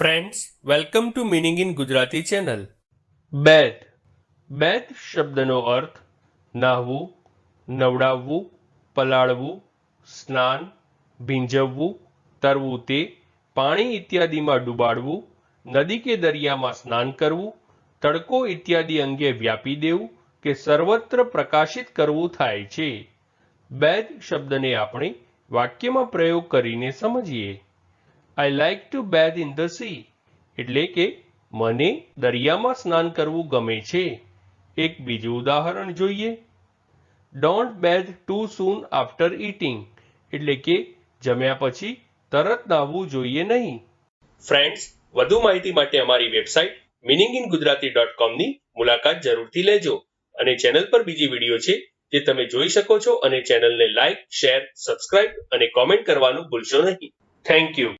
Friends welcome to meaning in Gujarati channel bathe bathe શબ્દનો અર્થ નાહવું નવડાવવું પલાળવું સ્નાન ભીંજવવું તરવું તે પાણી ઇત્યાદિમાં ડૂબાડવું નદી કે દરિયામાં સ્નાન કરવું તડકો ઇત્યાદિ અંગે વ્યાપી દેવું કે સર્વત્ર પ્રકાશિત કરવું થાય છે બેદ શબ્દને આપણે વાક્યમાં પ્રયોગ કરીને સમજીએ I like to bathe in the sea એટલે કે મને દરિયામાં સ્નાન કરવું ગમે છે. એક બીજું ઉદાહરણ જોઈએ. Don't bathe too soon after eating એટલે કે જમ્યા પછી તરત નાહવું જોઈએ નહીં. ફ્રેન્ડ્સ વધુ માહિતી માટે અમારી website meaning in Gujarati dot કોમની મુલાકાત જરૂરથી લેજો. અને ચેનલ પર બીજી વીડિયો છે જે તમે જોઈ શકો છો અને ચેનલને લાઇક શેર સબસ્ક્રાઇબ અને કોમેન્ટ કરવાનું ભૂલશો નહીં. Thank you